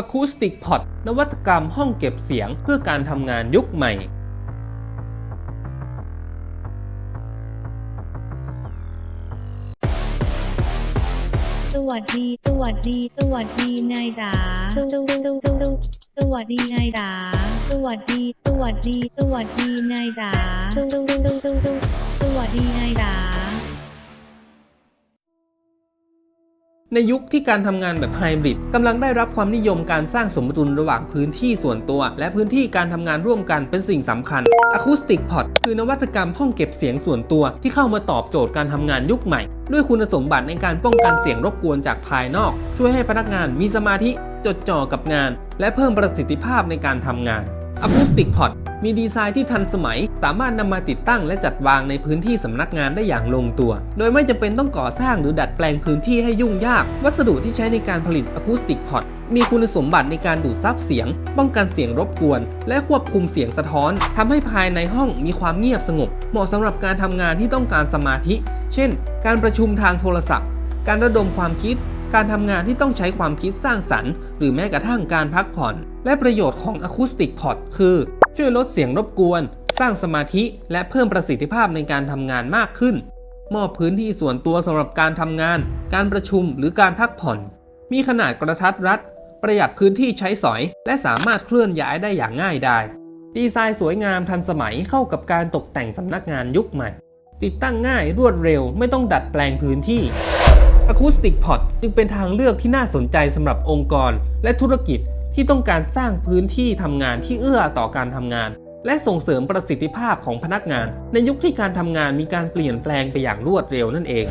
Acoustic Pod นวัตกรรมห้องเก็บเสียงเพื่อการทำงานยุคใหม่ สวัสดี สวัสดี สวัสดีนายจ๋าสวสวสวสวสวัสดีนายจ๋าสวัสดี สวัสดี สวัสดีนายจ๋าสวัสดีนายจ๋า ในยุคที่การทำงานแบบไฮบริดกำลังได้รับความนิยมการสร้างสมดุลระหว่างพื้นที่ส่วนตัว และพื้นที่การทำงานร่วมกันเป็นสิ่งสำคัญ Acoustic Pod คือนวัตกรรมห้องเก็บเสียงส่วนตัว ที่เข้ามาตอบโจทย์การทำงานยุคใหม่ ด้วยคุณสมบัติในการป้องกันเสียงรบกวนจากภายนอก ช่วยให้พนักงานมีสมาธิจดจ่อกับงาน และเพิ่มประสิทธิภาพในการทำงาน Acoustic Pod มีดีไซน์ที่ทันสมัย สามารถนำมาติดตั้งและจัดวางในพื้นที่สำนักงานได้อย่างลงตัว โดยไม่จำเป็นต้องก่อสร้างหรือดัดแปลงพื้นที่ให้ยุ่งยาก วัสดุที่ใช้ในการผลิต Acoustic Pod มีคุณสมบัติในการดูดซับเสียง ป้องกันเสียงรบกวน และควบคุมเสียงสะท้อนทำให้ภายในห้องมีความเงียบสงบ เหมาะสำหรับการทำงานที่ต้องการสมาธิ เช่น การประชุมทางโทรศัพท์ การระดมความคิด การทำงานที่ต้องใช้ความคิดสร้างสรรค์ หรือแม้กระทั่งการพักผ่อน และประโยชน์ของ Acoustic Pod คือ ช่วยลดเสียงรบกวน สร้างสมาธิ และเพิ่มประสิทธิภาพในการทำงานมากขึ้น มอบพื้นที่ส่วนตัวสำหรับการทำงาน การประชุมหรือการพักผ่อน มีขนาดกระทัดรัด ประหยัดพื้นที่ใช้สอย และสามารถเคลื่อนย้ายได้อย่างง่ายดายดีไซน์สวยงามทันสมัยเข้ากับการตกแต่งสำนักงานยุคใหม่ ติดตั้งง่ายรวดเร็วไม่ต้องดัดแปลงพื้นที่ Acoustic Pod จึงเป็นทางเลือกที่น่าสนใจสำหรับองค์กร และธุรกิจ ที่ต้องการสร้างพื้นที่ทำงานที่เอื้อต่อการทำงาน และส่งเสริมประสิทธิภาพของพนักงาน ในยุคที่การทำงานมีการเปลี่ยนแปลงไปอย่างรวดเร็วนั่นเอง